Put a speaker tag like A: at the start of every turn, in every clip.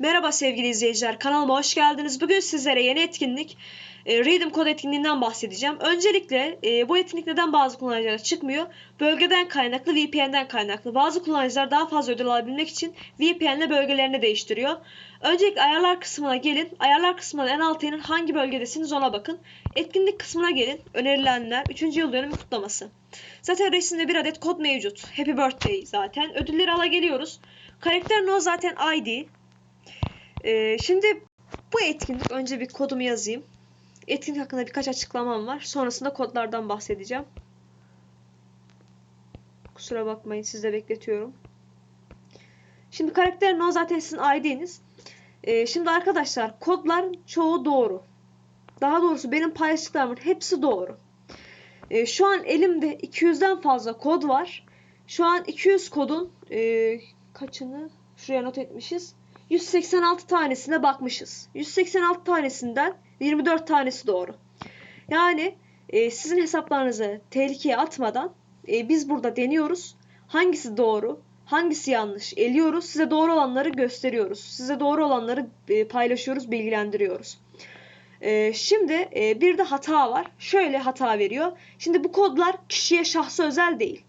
A: Merhaba sevgili izleyiciler, kanalıma hoş geldiniz. Bugün sizlere yeni etkinlik e, Redeem Code etkinliğinden bahsedeceğim. Öncelikle e, bu etkinlik neden bazı kullanıcılara çıkmıyor? Bölgeden kaynaklı, VPN'den kaynaklı. Bazı kullanıcılar daha fazla ödül alabilmek için VPN'le bölgelerini değiştiriyor. Öncelikle ayarlar kısmına gelin. Ayarlar kısmına en alta inin hangi bölgedesiniz ona bakın. Etkinlik kısmına gelin. Önerilenler 3. yıl dönümü kutlaması. Zaten resimde bir adet kod mevcut. Happy Birthday zaten. Ödülleri ala geliyoruz. Karakter no zaten ID. Ee, şimdi bu etkinlik önce bir kodumu yazayım. Etkinlik hakkında birkaç açıklamam var. Sonrasında kodlardan bahsedeceğim. Kusura bakmayın sizde bekletiyorum. Şimdi karakter no zaten sizin ID'niz. Ee, şimdi arkadaşlar kodlar çoğu doğru. Daha doğrusu benim paylaştıklarımın hepsi doğru. Ee, şu an elimde 200'den fazla kod var. Şu an 200 kodun e, kaçını şuraya not etmişiz. 186 tanesine bakmışız. 186 tanesinden 24 tanesi doğru. Yani e, sizin hesaplarınızı tehlikeye atmadan e, biz burada deniyoruz. Hangisi doğru, hangisi yanlış eliyoruz. Size doğru olanları gösteriyoruz. Size doğru olanları e, paylaşıyoruz, bilgilendiriyoruz. E, şimdi e, bir de hata var. Şöyle hata veriyor. Şimdi bu kodlar kişiye şahsı özel değil.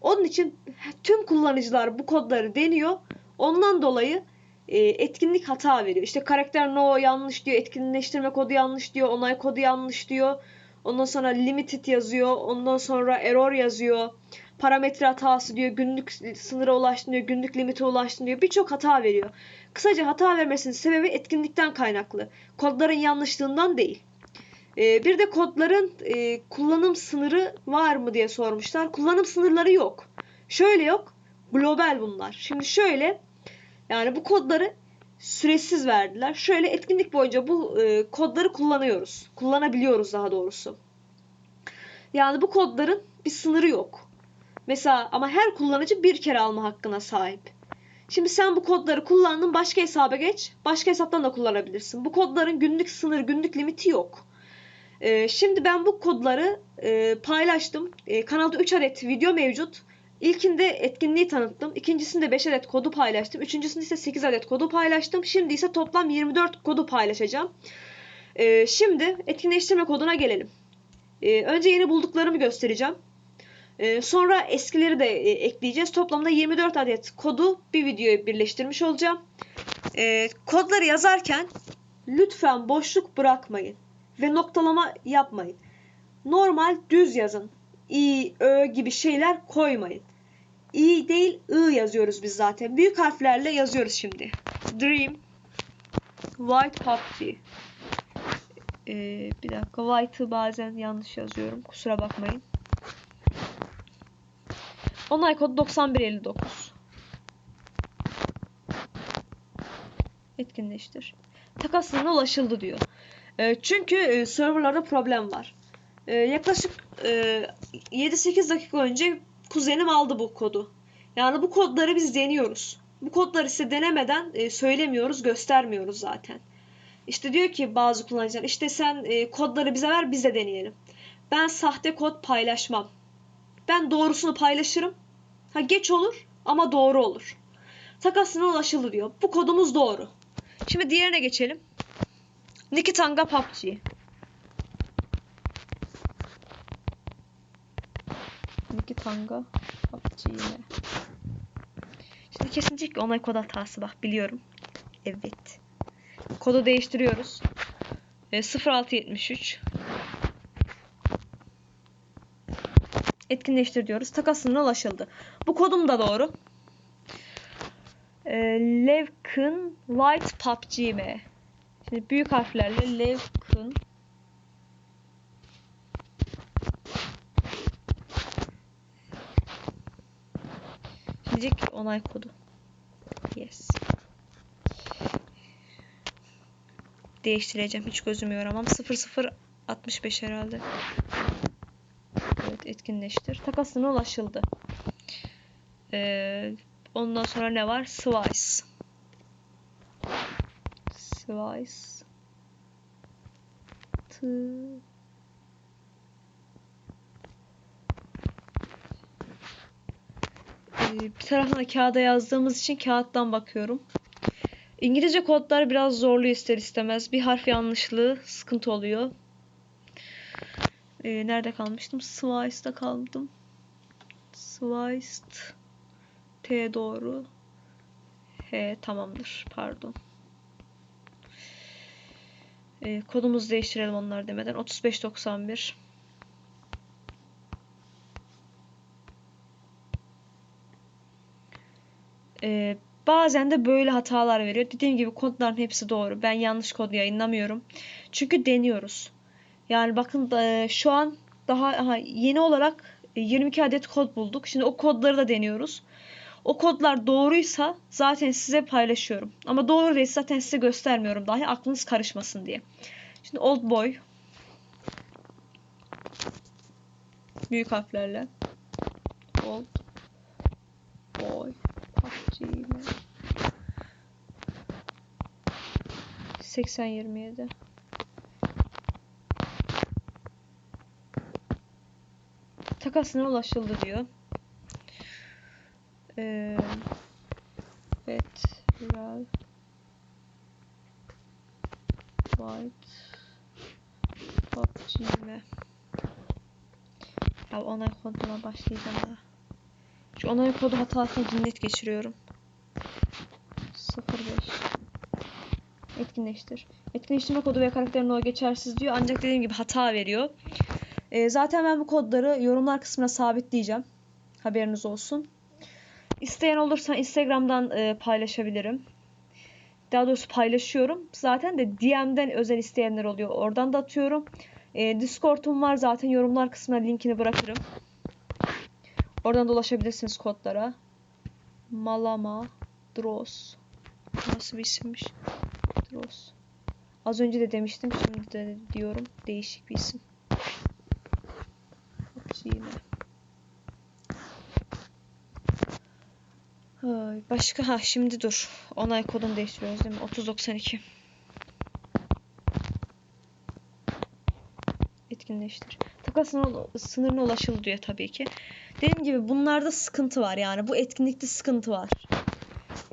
A: Onun için tüm kullanıcılar bu kodları deniyor. Ondan dolayı e, etkinlik hata veriyor. İşte karakter no yanlış diyor, etkinleştirme kodu yanlış diyor, onay kodu yanlış diyor. Ondan sonra limited yazıyor, ondan sonra error yazıyor. Parametre hatası diyor, günlük sınıra ulaştın diyor, günlük limite ulaştın diyor. Birçok hata veriyor. Kısaca hata vermesinin sebebi etkinlikten kaynaklı. Kodların yanlışlığından değil. E, bir de kodların e, kullanım sınırı var mı diye sormuşlar. Kullanım sınırları yok. Şöyle yok. Global bunlar. Şimdi şöyle yani bu kodları süresiz verdiler. Şöyle etkinlik boyunca bu e, kodları kullanıyoruz. Kullanabiliyoruz daha doğrusu. Yani bu kodların bir sınırı yok. Mesela ama her kullanıcı bir kere alma hakkına sahip. Şimdi sen bu kodları kullandın başka hesaba geç. Başka hesaptan da kullanabilirsin. Bu kodların günlük sınır, günlük limiti yok. Ee, şimdi ben bu kodları e, paylaştım. E, kanalda 3 adet video mevcut. İlkinde etkinliği tanıttım. İkincisinde 5 adet kodu paylaştım. Üçüncüsünde ise 8 adet kodu paylaştım. Şimdi ise toplam 24 kodu paylaşacağım. Ee, şimdi etkinleştirme koduna gelelim. Ee, önce yeni bulduklarımı göstereceğim. Ee, sonra eskileri de e, ekleyeceğiz. Toplamda 24 adet kodu bir videoya birleştirmiş olacağım. Ee, kodları yazarken lütfen boşluk bırakmayın. Ve noktalama yapmayın. Normal düz yazın. İ, ö gibi şeyler koymayın. i değil i yazıyoruz biz zaten. Büyük harflerle yazıyoruz şimdi. Dream White PUBG ee, bir dakika White'ı bazen yanlış yazıyorum. Kusura bakmayın. Onay kodu 9159. Etkinleştir. Takasına ulaşıldı diyor. E, çünkü e, serverlarda problem var. E, yaklaşık e, 7-8 dakika önce kuzenim aldı bu kodu. Yani bu kodları biz deniyoruz. Bu kodları size denemeden e, söylemiyoruz, göstermiyoruz zaten. İşte diyor ki bazı kullanıcılar işte sen e, kodları bize ver biz de deneyelim. Ben sahte kod paylaşmam. Ben doğrusunu paylaşırım. Ha geç olur ama doğru olur. Takasına ulaşıldı diyor. Bu kodumuz doğru. Şimdi diğerine geçelim. Nikitanga PUBG. Nikitanga PUBG yine. Şimdi kesinlikle onay kod hatası bak biliyorum. Evet. Kodu değiştiriyoruz. E, 0673 etkinleştir diyoruz. Takasına ulaşıldı. Bu kodum da doğru. E, Levkin White PUBG mi? Şimdi büyük harflerle Levkin Diyecek onay kodu. Yes. Değiştireceğim. Hiç gözüm yoramam. 0065 herhalde. Evet etkinleştir. Takasına ulaşıldı. Ee, ondan sonra ne var? Swice. Slice. Tı. Bir tarafına kağıda yazdığımız için kağıttan bakıyorum. İngilizce kodlar biraz zorlu ister istemez. Bir harf yanlışlığı sıkıntı oluyor. Ee, nerede kalmıştım? Swice'da kaldım. Swiced. T doğru. H tamamdır. Pardon. Ee, kodumuzu değiştirelim onlar demeden. 3591. Ee, bazen de böyle hatalar veriyor. Dediğim gibi kodların hepsi doğru. Ben yanlış kod yayınlamıyorum. Çünkü deniyoruz. Yani bakın e, şu an daha aha, yeni olarak e, 22 adet kod bulduk. Şimdi o kodları da deniyoruz. O kodlar doğruysa zaten size paylaşıyorum. Ama doğru değil zaten size göstermiyorum dahi aklınız karışmasın diye. Şimdi old boy büyük harflerle old boy PUBG mi? 8027 takasına ulaşıldı diyor. Ee, Federal White PUBG mi? Ya onay koduna başlayacağım ya. Şu onay kodu hatasını cinnet geçiriyorum. 05 Etkinleştir. Etkinleştirme kodu ve karakterin o geçersiz diyor. Ancak dediğim gibi hata veriyor. Ee, zaten ben bu kodları yorumlar kısmına sabitleyeceğim. Haberiniz olsun. İsteyen olursa Instagram'dan e, paylaşabilirim. Daha doğrusu paylaşıyorum. Zaten de DM'den özel isteyenler oluyor. Oradan da atıyorum. E, Discord'um var zaten yorumlar kısmına linkini bırakırım. Oradan da ulaşabilirsiniz kodlara. Malama Dros. Nasıl bir isimmiş? Az önce de demiştim. Şimdi de diyorum. Değişik bir isim. Yine. Başka ha şimdi dur. Onay kodunu değiştiriyoruz değil mi? 3092. Etkinleştir. Takas sınır- sınırına ulaşıldı diyor tabii ki. Dediğim gibi bunlarda sıkıntı var yani. Bu etkinlikte sıkıntı var.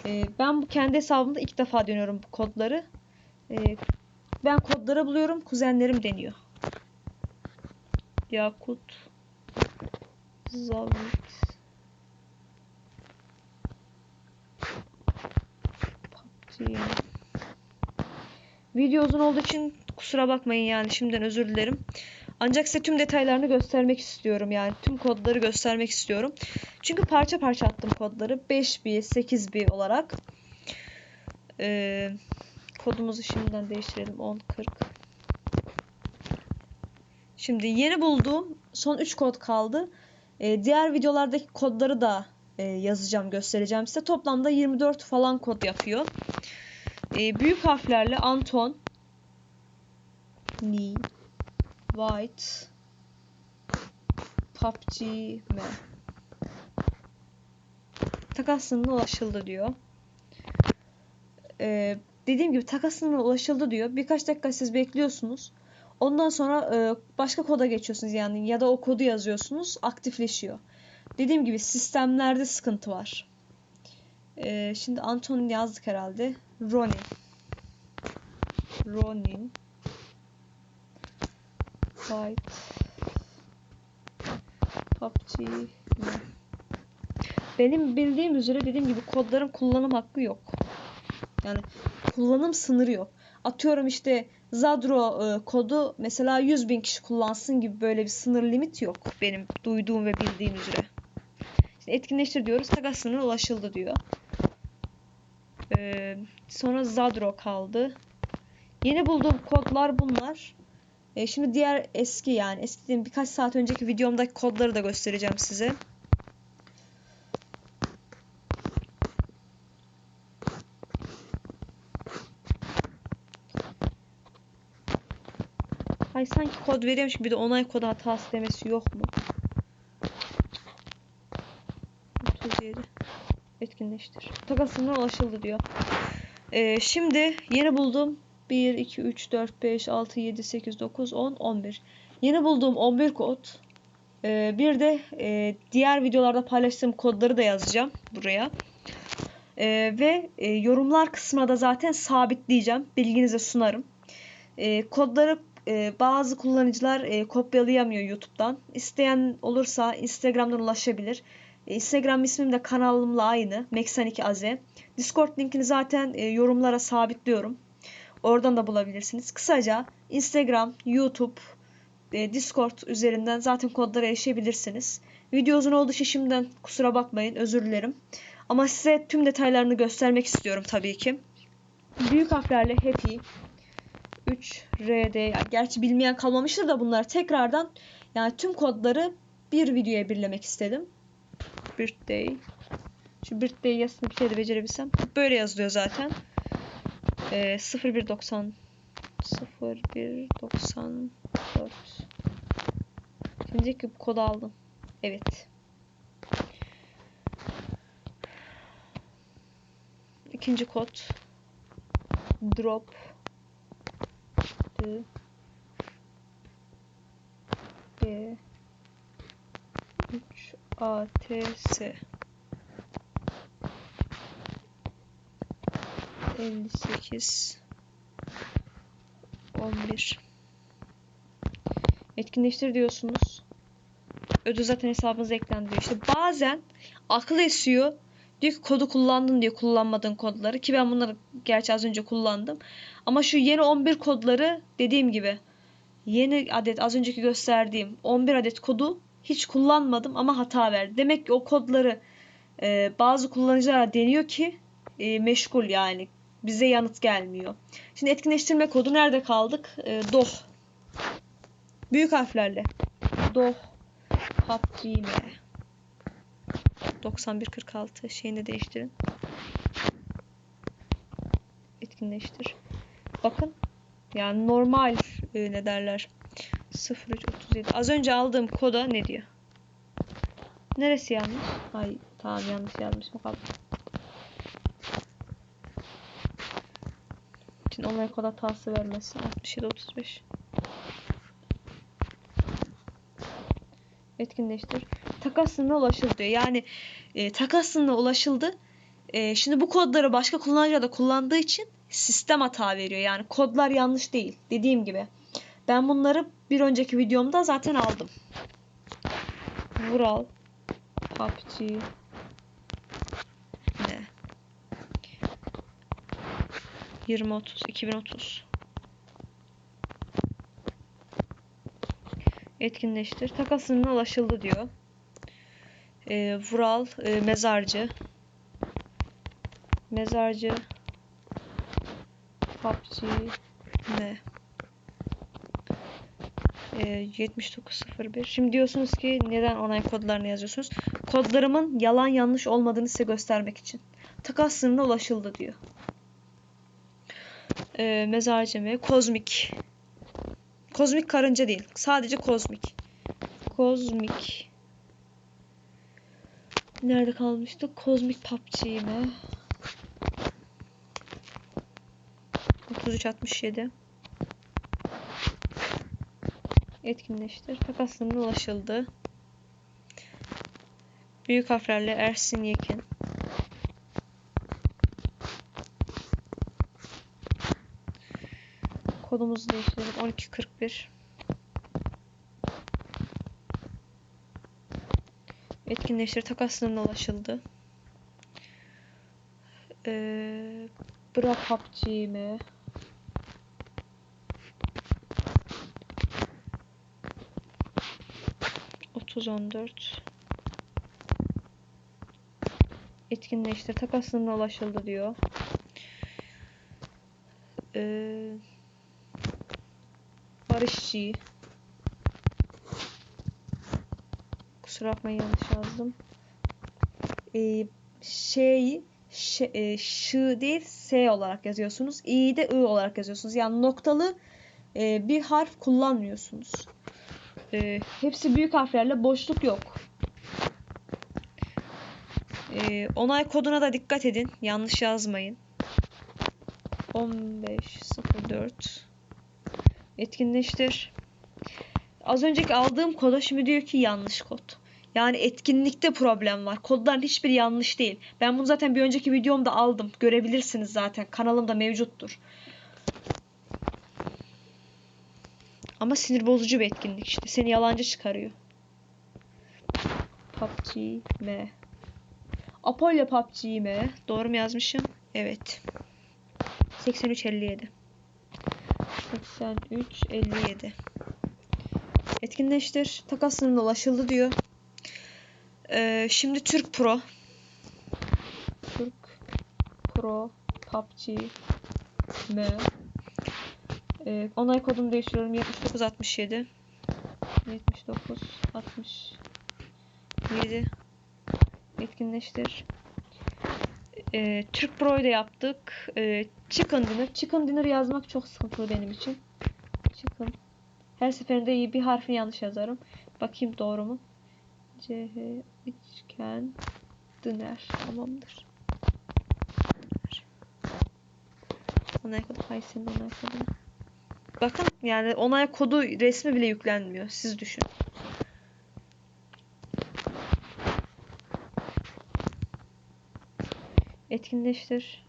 A: Ee, ben bu kendi hesabımda ilk defa deniyorum bu kodları. Ee, ben kodları buluyorum. Kuzenlerim deniyor. Yakut. Zavit. PUBG. Video uzun olduğu için kusura bakmayın yani şimdiden özür dilerim. Ancak size tüm detaylarını göstermek istiyorum yani tüm kodları göstermek istiyorum. Çünkü parça parça attım kodları 5B, 8B olarak. Ee, kodumuzu şimdiden değiştirelim 1040. Şimdi yeni bulduğum son 3 kod kaldı. Ee, diğer videolardaki kodları da e, yazacağım, göstereceğim size. Toplamda 24 falan kod yapıyor. Ee, büyük harflerle Anton, Ni, White, PUBG, M. Takas sınırına ulaşıldı diyor. Ee, dediğim gibi takas sınırına ulaşıldı diyor. Birkaç dakika siz bekliyorsunuz. Ondan sonra e, başka koda geçiyorsunuz yani ya da o kodu yazıyorsunuz aktifleşiyor. Dediğim gibi sistemlerde sıkıntı var. E, şimdi Anton yazdık herhalde. Ronin. Ronin. Fight. PUBG. Benim bildiğim üzere dediğim gibi kodların kullanım hakkı yok. Yani kullanım sınırı yok. Atıyorum işte Zadro e, kodu mesela 100 bin kişi kullansın gibi böyle bir sınır limit yok. Benim duyduğum ve bildiğim üzere. Şimdi etkinleştir diyoruz. Takas sınırına ulaşıldı diyor. Ee, sonra Zadro kaldı. Yeni bulduğum kodlar bunlar. Ee, şimdi diğer eski yani eski dediğim birkaç saat önceki videomdaki kodları da göstereceğim size. Ay sanki kod veriyormuş bir de onay kodu hatası demesi yok mu? 37 etkinleştir. Takasından ulaşıldı diyor. Ee, şimdi yeni buldum. 1, 2, 3, 4, 5, 6, 7, 8, 9, 10, 11. Yeni bulduğum 11 kod. Ee, bir de e, diğer videolarda paylaştığım kodları da yazacağım buraya. Ee, ve e, yorumlar kısmına da zaten sabitleyeceğim. Bilginize sunarım. Ee, kodları e, bazı kullanıcılar e, kopyalayamıyor YouTube'dan. İsteyen olursa Instagram'dan ulaşabilir. E, Instagram ismim de kanalımla aynı. Meksanik Aze. Discord linkini zaten e, yorumlara sabitliyorum. Oradan da bulabilirsiniz. Kısaca Instagram, YouTube, e, Discord üzerinden zaten kodlara erişebilirsiniz. Video uzun olduğu için şimdiden kusura bakmayın. Özür dilerim. Ama size tüm detaylarını göstermek istiyorum tabii ki. Büyük harflerle happy 3 RD yani gerçi bilmeyen kalmamıştır da bunlar tekrardan yani tüm kodları bir videoya birlemek istedim. Birthday. Şu birthday yazısını bir kere de becerebilsem. Böyle yazılıyor zaten. Ee, 0190 0194 Şimdi ki bu kodu aldım. Evet. İkinci kod. Drop. D. G. 3 A T S 58 11 Etkinleştir diyorsunuz. Ödül zaten hesabınıza eklendi diyor. İşte bazen akıl esiyor. Diyor ki kodu kullandın diye kullanmadığın kodları. Ki ben bunları gerçi az önce kullandım. Ama şu yeni 11 kodları dediğim gibi yeni adet az önceki gösterdiğim 11 adet kodu hiç kullanmadım ama hata verdi. Demek ki o kodları e, bazı kullanıcılar deniyor ki e, meşgul yani bize yanıt gelmiyor. Şimdi etkinleştirme kodu nerede kaldık? E, doh. Büyük harflerle. Doh. PUBG 9146 şeyini değiştirin. Etkinleştir. Bakın. Yani normal e, ne derler? 0337. Az önce aldığım koda ne diyor? Neresi yanlış? Ay tamam yanlış yazmış bakalım. Için online kod hatası vermesin. 6735. Etkinleştir. Takas ulaşıldı diyor. Yani e, takas ulaşıldı. E, şimdi bu kodları başka kullanıcılar da kullandığı için sistem hata veriyor. Yani kodlar yanlış değil. Dediğim gibi. Ben bunları bir önceki videomda zaten aldım. Vural. PUBG. Ne? 2030 2030 etkinleştir. Takasına ulaşıldı diyor. Ee, Vural e, mezarcı. Mezarcı PUBG ne? Ee, 7901. Şimdi diyorsunuz ki neden onay kodlarını yazıyorsunuz? Kodlarımın yalan yanlış olmadığını size göstermek için. Takas sınırına ulaşıldı diyor. Ee, mezarcı mı? Kozmik. Kozmik karınca değil. Sadece kozmik. Kozmik. Nerede kalmıştık? Kozmik PUBG mi? 3367 Etkinleştir. Takas sınırına ulaşıldı. Büyük harflerle Ersin Yekin. Kodumuzu değiştirelim. 1241 Etkinleştir. Takas sınırına ulaşıldı. Ee, bırak PUBG mi? Otuz on dört. Etkinleştir. Takas sınırına ulaşıldı diyor. Ee, Barışçı. Kusura bakmayın yanlış yazdım. Ee, şey ş, e, şı değil s olarak yazıyorsunuz. i'yi de ı olarak yazıyorsunuz. Yani noktalı e, bir harf kullanmıyorsunuz. E, hepsi büyük harflerle boşluk yok. E, onay koduna da dikkat edin. Yanlış yazmayın. 1504 Etkinleştir. Az önceki aldığım koda şimdi diyor ki yanlış kod. Yani etkinlikte problem var. Kodların hiçbiri yanlış değil. Ben bunu zaten bir önceki videomda aldım. Görebilirsiniz zaten. Kanalımda mevcuttur. Ama sinir bozucu bir etkinlik işte. Seni yalancı çıkarıyor. PUBG M. Apollo PUBG M. Doğru mu yazmışım? Evet. 8357. 8357. Etkinleştir. Takas sınırına ulaşıldı diyor. Ee, şimdi Türk Pro. Türk Pro PUBG M. Ee, onay kodumu değiştiriyorum. 7967 79 67 etkinleştir. Ee, Türk Pro'yu da yaptık. Ee, Chicken Dinner. Chicken Dinner yazmak çok sıkıntılı benim için. Chicken. Her seferinde iyi bir harfini yanlış yazarım. Bakayım doğru mu? C H üçgen Dinner. Tamamdır. Onay kodu. Hay senin onay kodunu. Bakın yani onay kodu resmi bile yüklenmiyor. Siz düşün. Etkinleştir.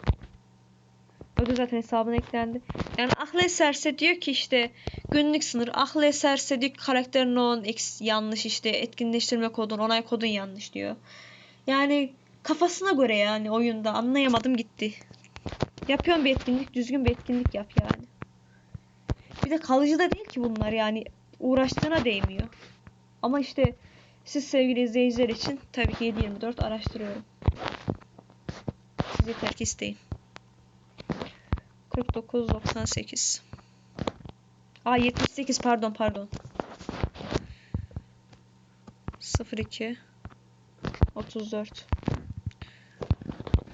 A: Da zaten hesabına eklendi. Yani aklı eserse diyor ki işte günlük sınır. Aklı eserse diyor ki karakterin on yanlış işte etkinleştirme kodun onay kodun yanlış diyor. Yani kafasına göre yani oyunda anlayamadım gitti. Yapıyorum bir etkinlik düzgün bir etkinlik yap yani. Bir de kalıcı da değil ki bunlar yani uğraştığına değmiyor. Ama işte siz sevgili izleyiciler için tabii ki 7-24 araştırıyorum. Siz yeter ki isteyin. 49.98 Aa 78 pardon pardon. 02 34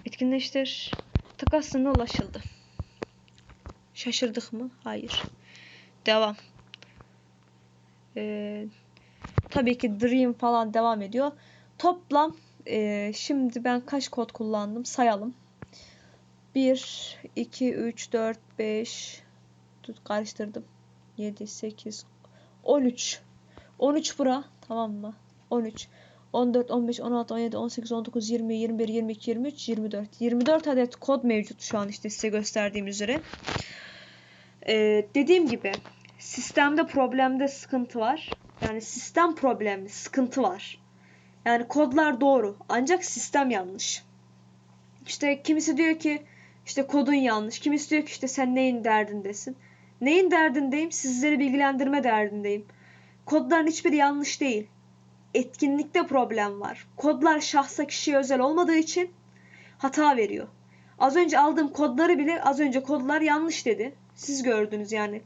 A: Etkinleştir. Takas sınırına ulaşıldı. Şaşırdık mı? Hayır. Devam. Ee, tabii ki Dream falan devam ediyor. Toplam e, şimdi ben kaç kod kullandım sayalım. 1, 2, 3, 4, 5 Tut karıştırdım. 7, 8, 13. 13 bura. Tamam mı? 13. 14, 15, 16, 17, 18, 19, 20, 21, 22, 23, 24. 24 adet kod mevcut şu an işte size gösterdiğim üzere. Ee, dediğim gibi sistemde problemde sıkıntı var. Yani sistem problemli, sıkıntı var. Yani kodlar doğru ancak sistem yanlış. İşte kimisi diyor ki işte kodun yanlış. Kimisi diyor ki işte sen neyin derdindesin. Neyin derdindeyim? Sizleri bilgilendirme derdindeyim. Kodların hiçbiri yanlış değil. Etkinlikte problem var. Kodlar şahsa kişiye özel olmadığı için hata veriyor. Az önce aldığım kodları bile az önce kodlar yanlış dedi. Siz gördünüz yani.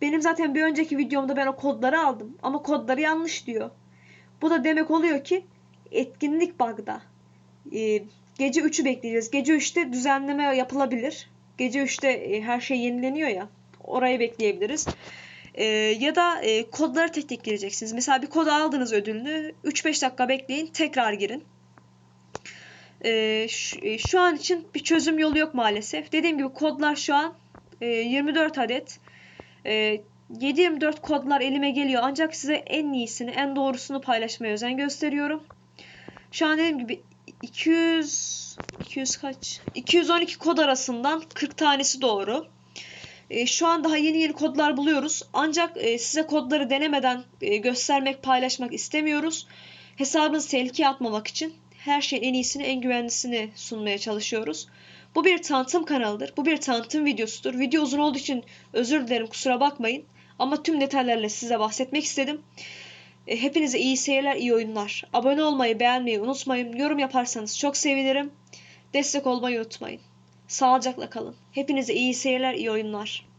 A: Benim zaten bir önceki videomda ben o kodları aldım ama kodları yanlış diyor. Bu da demek oluyor ki etkinlik bug'da. Ee, gece 3'ü bekleyeceğiz. Gece 3'te düzenleme yapılabilir. Gece 3'te e, her şey yenileniyor ya. Orayı bekleyebiliriz. Ee, ya da e, kodları tek tek gireceksiniz. Mesela bir kod aldınız ödülünü. 3-5 dakika bekleyin. Tekrar girin. Ee, şu, e, şu an için bir çözüm yolu yok maalesef. Dediğim gibi kodlar şu an e, 24 adet. E, 7-24 kodlar elime geliyor. Ancak size en iyisini, en doğrusunu paylaşmaya özen gösteriyorum. Şu an dediğim gibi 200 200 kaç? 212 kod arasından 40 tanesi doğru. E, şu an daha yeni yeni kodlar buluyoruz. Ancak e, size kodları denemeden e, göstermek, paylaşmak istemiyoruz. Hesabınızı tehlikeye atmamak için her şeyin en iyisini, en güvenlisini sunmaya çalışıyoruz. Bu bir tanıtım kanalıdır. Bu bir tanıtım videosudur. Video uzun olduğu için özür dilerim kusura bakmayın. Ama tüm detaylarla size bahsetmek istedim. E, hepinize iyi seyirler, iyi oyunlar. Abone olmayı, beğenmeyi unutmayın. Yorum yaparsanız çok sevinirim. Destek olmayı unutmayın. Sağlıcakla kalın. Hepinize iyi seyirler, iyi oyunlar.